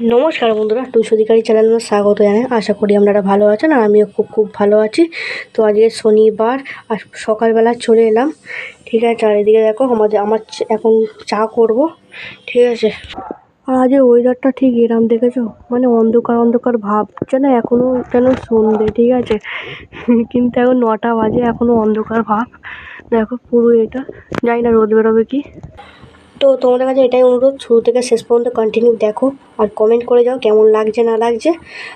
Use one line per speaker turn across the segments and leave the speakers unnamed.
নমস্কার বন্ধুরা টুসুদিকারী চ্যানেলে স্বাগত জানাই। আশা করি আপনারা ভালো আছেন আর আমিও খুব খুব ভালো আছি। তো আজকে শনিবার আর সকালবেলা চলে এলাম। ঠিক আছে, আর এদিকে দেখো আমাদের, আমার এখন চা করব। ঠিক আছে? আর আজকে ওয়েদারটা ঠিক এরম দেখেছ? মানে অন্ধকার অন্ধকার ভাব। যেন এখনও যেন সন্ধে, ঠিক আছে? কিন্তু এখন নটা বাজে এখনও অন্ধকার ভাব। দেখো পুরো এটা। জানি না রোদ বেরোবে কি। তো তোমাদের কাছে এটাই অনুরোধ, শুরু থেকে শেষ পর্যন্ত কন্টিনিউ দেখো আর কমেন্ট করে যাও কেমন লাগছে, না লাগছে।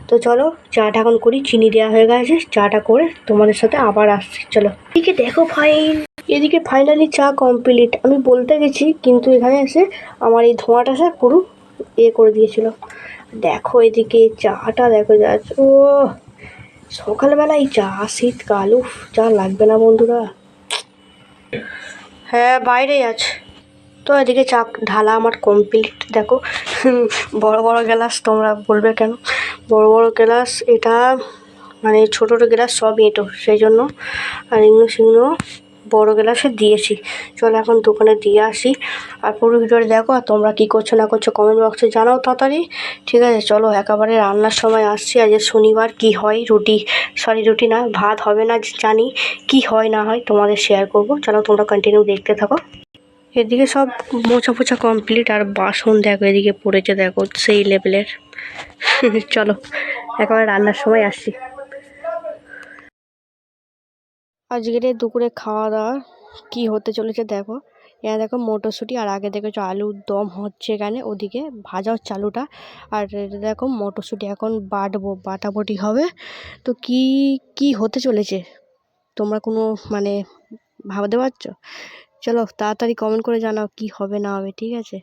তো চলো, চাটা এখন করি, চিনি দেওয়া হয়ে গেছে, চাটা করে তোমাদের সাথে আবার আসছি, চলো। এদিকে দেখো ফাইন এদিকে ফাইনালি চা কমপ্লিট আমি বলতে গেছি, কিন্তু এখানে এসে আমার এই ধোঁয়াটা সে পুরো এ করে দিয়েছিল। দেখো এদিকে চাটা, দেখো যাচ্ছে ও সকালবেলা এই চা, শীতকাল, উফ চা লাগবে না বন্ধুরা। হ্যাঁ বাইরেই আছে। তো এদিকে চা ঢালা আমার কমপ্লিট দেখো, বড় বড় গ্লাস তোমরা বলবে কেন? বড় বড় গ্লাস, এটা মানে ছোটো ছোটো গ্লাস সব এঁটো, সেই জন্য। আর এগুলো সেগুলো বড় গ্লাসে দিয়েছি। চলো এখন দোকানে দিয়ে আসি। আর পুরো ভিডিওটা দেখো, আর তোমরা কী করছ না করছ কমেন্ট বক্সে জানাও তাড়াতাড়ি। ঠিক আছে, চলো একেবারে রান্নার সময় আসছি। আজ শনিবার, কি হয় রুটি? সরি রুটি না, ভাত হবে না, জানি। কি হয় না হয় তোমাদের শেয়ার করব। চলো তোমরা কন্টিনিউ দেখতে থাকো। এদিকে সব মোছা পোছা কমপ্লিট আর বাসন দেখো, এদিকে পড়েছে দেখো, সেই লেভেলের চলো, একেবারে রান্নার সময় আসি আজকের দুপুরে খাওয়া দাওয়া কি হতে চলেছে দেখো। এখানে দেখো মটরশুঁটি আর আগে দেখেছ আলুর দম হচ্ছে এখানে, ওদিকে ভাজা হচ্ছে আলুটা। আর দেখো মটরশুঁটি, এখন বাটবো, বাটাবটি হবে। তো কি কি হতে চলেছে? তোমরা কোনো মানে ভাবতে পারছ? চলো তাড়াতাড়ি কমেন্ট করে জানাও কি হবে না হবে, ঠিক আছে?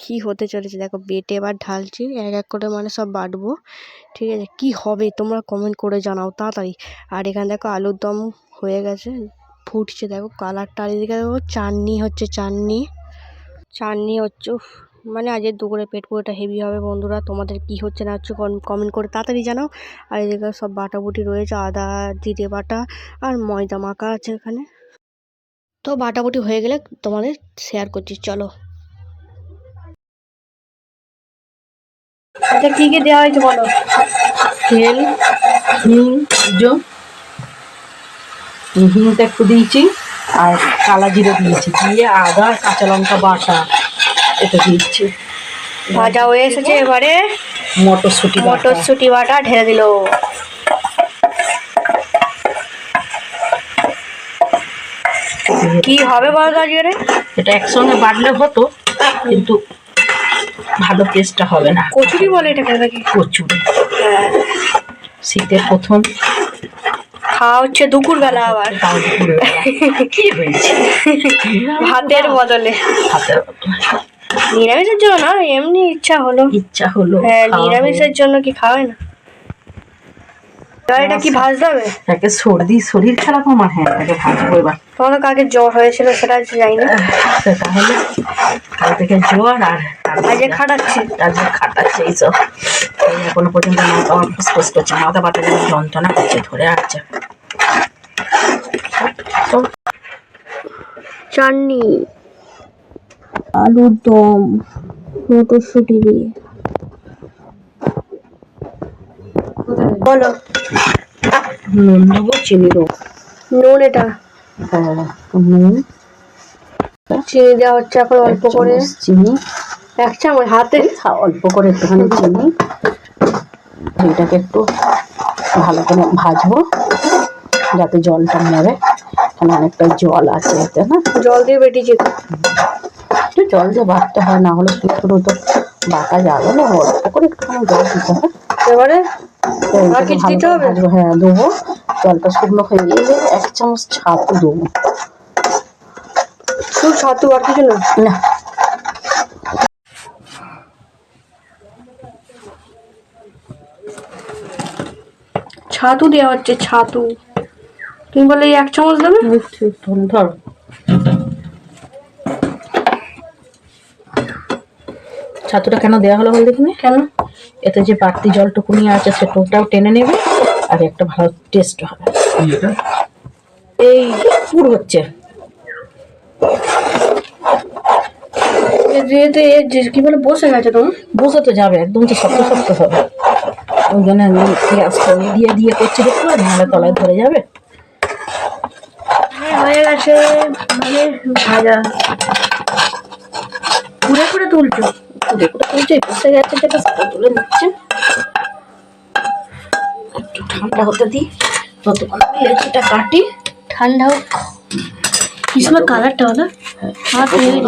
কি হতে চলেছে? দেখো বেটে এবার ঢালছি, এক এক করে মানে সব বাটবো, ঠিক আছে? কি হবে তোমরা কমেন্ট করে জানাও তাড়াতাড়ি। আর এখানে দেখো আলুর দম হয়ে গেছে, ফুটছে দেখো কালারটা। আর এদিকে দেখো চাটনি হচ্ছে, চাটনি চাটনি হচ্ছে মানে আজকের দুপুরে পেট পুরোটা হেভি হবে বন্ধুরা, তোমাদের কি হচ্ছে না হচ্ছে কমেন্ট করে তাড়াতাড়ি জানাও। আর এদিকে সব বাটাবুটি রয়েছে, আদা, জিরে বাটা, আর ময়দা মাখা আছে এখানে। তো বাটাবুটি হয়ে গেলে তোমাদের শেয়ার করছি চলো। আচ্ছা কী কী দেওয়া হয়েছে বলো?
তেল হিং জো হিংটা একটু দিয়েছি আর কালা জিরে দিয়েছি দিয়ে আদা কাঁচা লঙ্কা বাটা এটা দিয়েছি।
ভাজা হয়ে এসেছে এবারে
মটরশুঁটি
মটরশুঁটি বাটা ঢেলে দিল। কি হবে বলো তো আজকে
এটা একসঙ্গে বাটলে হতো কিন্তু ভালো টেস্টটা হবে না।
কচুরি বলে এটাকে নাকি
কচুরি। শীতের প্রথম।
খাওয়া হচ্ছে দুপুর বেলা আবার
কি হয়েছে?
ভাতের বদলে।
মতো।
নিরামিষের জন্য না এমনি ইচ্ছা হলো।
ইচ্ছা হলো
হ্যাঁ নিরামিষের জন্য কি খাওয়ায় না? এটা কি ভাজতে হবে?
তাকে সর্দি শরীর খারাপ আমার হ্যাঁ তাকে ভাজবো এবার।
তোমার কাকে জ্বর হয়েছিল সেটা জানি না
তাহলে কাল থেকে জ্বর আর
আজকে খাটাচ্ছি।
আজকে খাটাচ্ছে এইসব এই এখনও পর্যন্ত মাথা আমার ফুসফুস করছে মাথা ব্যথা যেন যন্ত্রণা করছে ধরে আছে। তো
চাটনি আলুর দম মটরশুঁটি দিয়ে। বলো।
নুন দেবো চিনি দেবো।
নুন এটা।
হ্যাঁ, নুন।
চিনি দেওয়া হচ্ছে এখন অল্প করে।
চিনি।
এক চামচ হাতে।
হ্যাঁ, অল্প করে একটুখানি চিনি। এটাকে একটু ভালো করে ভাজবো যাতে জলটা মরে। এখানে অনেকটা জল আছে এতে না
জল দিয়ে বেটিয়েছি
একটু জল দিয়ে বাটতে হয় না হলে পুরো তো বাটা যাবে না। অল্প করে একটুখানি জল দিতে হয়।
এবারে
তো ভালো হ্যাঁ দেবো। জলটা শুকনো হয়ে গেলে এক চামচ ছাতু দেবো।
শুধু ছাতু আর কিছু না?
না।
ছাতু দেওয়া হচ্ছে ছাতু। তুমি বলে এক চামচ দেবে?
ধর। ছাতুটা কেন দেওয়া হলো বল দেখিনি
কেন?
এতে যে বাড়তি জলটুকুনি আছে সেটাও টেনে নেবে আর একটা ভালো টেস্ট হবে। এই পুর হচ্ছে।
যেহেতু কি বলে বসে গেছে তোমার
বসে তো যাবে একদম তো শক্ত শক্ত হবে। ওই জন্য গ্যাস কমিয়ে দিয়ে দিয়ে করছি দেখতে পারি নাহলে তলায় ধরে যাবে।
হ্যাঁ হয়ে গেছে। মানে ভাজা। ঘুরে ঘুরে তুলছো?
গেছে যেটা সেটা তুলে একটু ঠান্ডা হতে দিই। ততক্ষণ আমি লেচিটা কাটি
ঠান্ডা হোক। কালারটা হলো আমার তো হেভি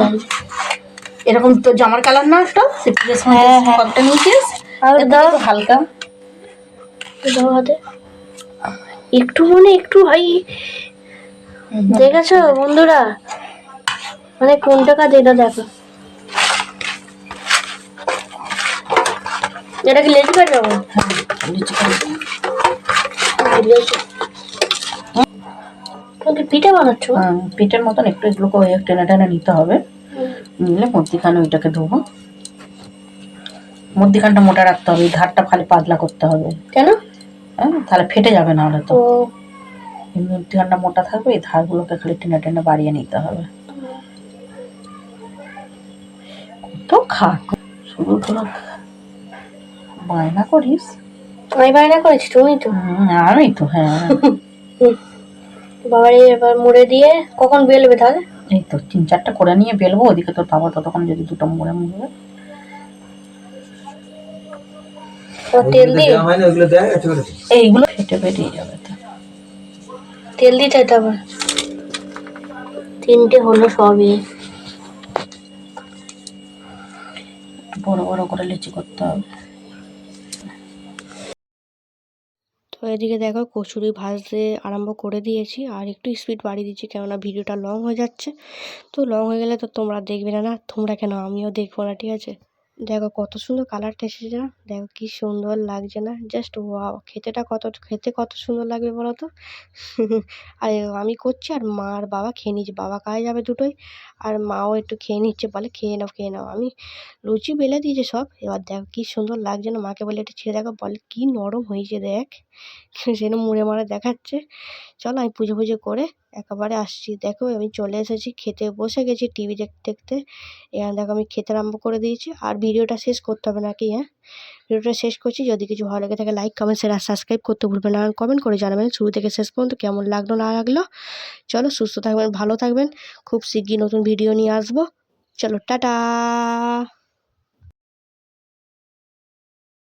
এরকম তো জামার কালার না একটা সিপ্রেস
হ্যাঁ, হ্যাঁ।
নিয়েছিস
আর দাও।
হালকা।
দাও হাতে। একটু মনে একটু ভাই দেখেছ বন্ধুরা? মানে কোনটা কাজ এটা দেখো। এটা কি লেচি কাজ যাব
লিচি
পিঠে বানাচ্ছো?
পিঠের মতন একটু এগুলোকে ওই টেনে টেনে নিতে হবে। নিলে মধ্যিখানে ওইটাকে ধোবো। মধ্যিখানটা মোটা রাখতে হবে ধারটা খালি পাতলা করতে হবে।
কেন?
হ্যাঁ তাহলে ফেটে যাবে না হলে তো মধ্যিখানটা মোটা থাকবে এই ধারগুলোকে খালি টেনে টেনে বাড়িয়ে নিতে হবে। কত খাট। শুধু বায়না করিস?
আমি বায়না করেছি তুমি তো।
আমি তো হ্যাঁ।
বাবারে এবার মুড়ে দিয়ে কখন বেলবে তাহলে?
এই তো তিন চারটা করে নিয়ে বেলবো ওদিকে তোর বাবা ততক্ষণ যদি দুটো মোড়ে মুড়বে
তেল দিয়ে
হয়
এইগুলো ফেটে বেরিয়ে যাবে
তেল দিতে হবে। তিনটে হলো সবই।
বড় বড় করে লিচি করতে হবে।
তো এদিকে দেখো কচুরি ভাজতে আরম্ভ করে দিয়েছি। আর একটু স্পিড বাড়িয়ে দিচ্ছি কেননা ভিডিওটা লং হয়ে যাচ্ছে। তো লং হয়ে গেলে তো তোমরা দেখবে না না, তোমরা কেন আমিও দেখব না, ঠিক আছে? দেখো কত সুন্দর কালারটা এসেছে না দেখো কি সুন্দর লাগছে না? জাস্ট ওয়াও খেতেটা কত, খেতে কত সুন্দর লাগবে বলো তো? আর আমি করছি আর মা আর বাবা খেয়ে নিচ্ছে বাবা কাজে যাবে দুটোই আর মাও একটু খেয়ে নিচ্ছে। বলে খেয়ে নাও খেয়ে নাও। আমি লুচি বেলে দিয়েছে সব। এবার দেখো কি সুন্দর লাগছে না? মাকে বলে একটু ছেড়ে দেখো বলে কি নরম হয়েছে দেখ। সেন মুড়ে মারা দেখাচ্ছে। চলো আমি পুজো পুজো করে একেবারে আসছি। দেখো, আমি চলে এসেছি খেতে। বসে গেছি টিভি দেখতে দেখতে। এখানে দেখো, আমি খেতে আরম্ভ করে দিয়েছি। আর ভিডিওটা শেষ করতে হবে নাকি হ্যাঁ? ভিডিওটা শেষ করছি। যদি কিছু ভালো লেগে থাকে লাইক কমেন্ট শেয়ার আর সাবস্ক্রাইব করতে ভুলবেন না। কমেন্ট করে জানাবেন শুরু থেকে শেষ পর্যন্ত কেমন লাগল, না লাগল। চলো, সুস্থ থাকবেন, ভালো থাকবেন। খুব শিগগির নতুন ভিডিও নিয়ে আসব। চলো, টাটা!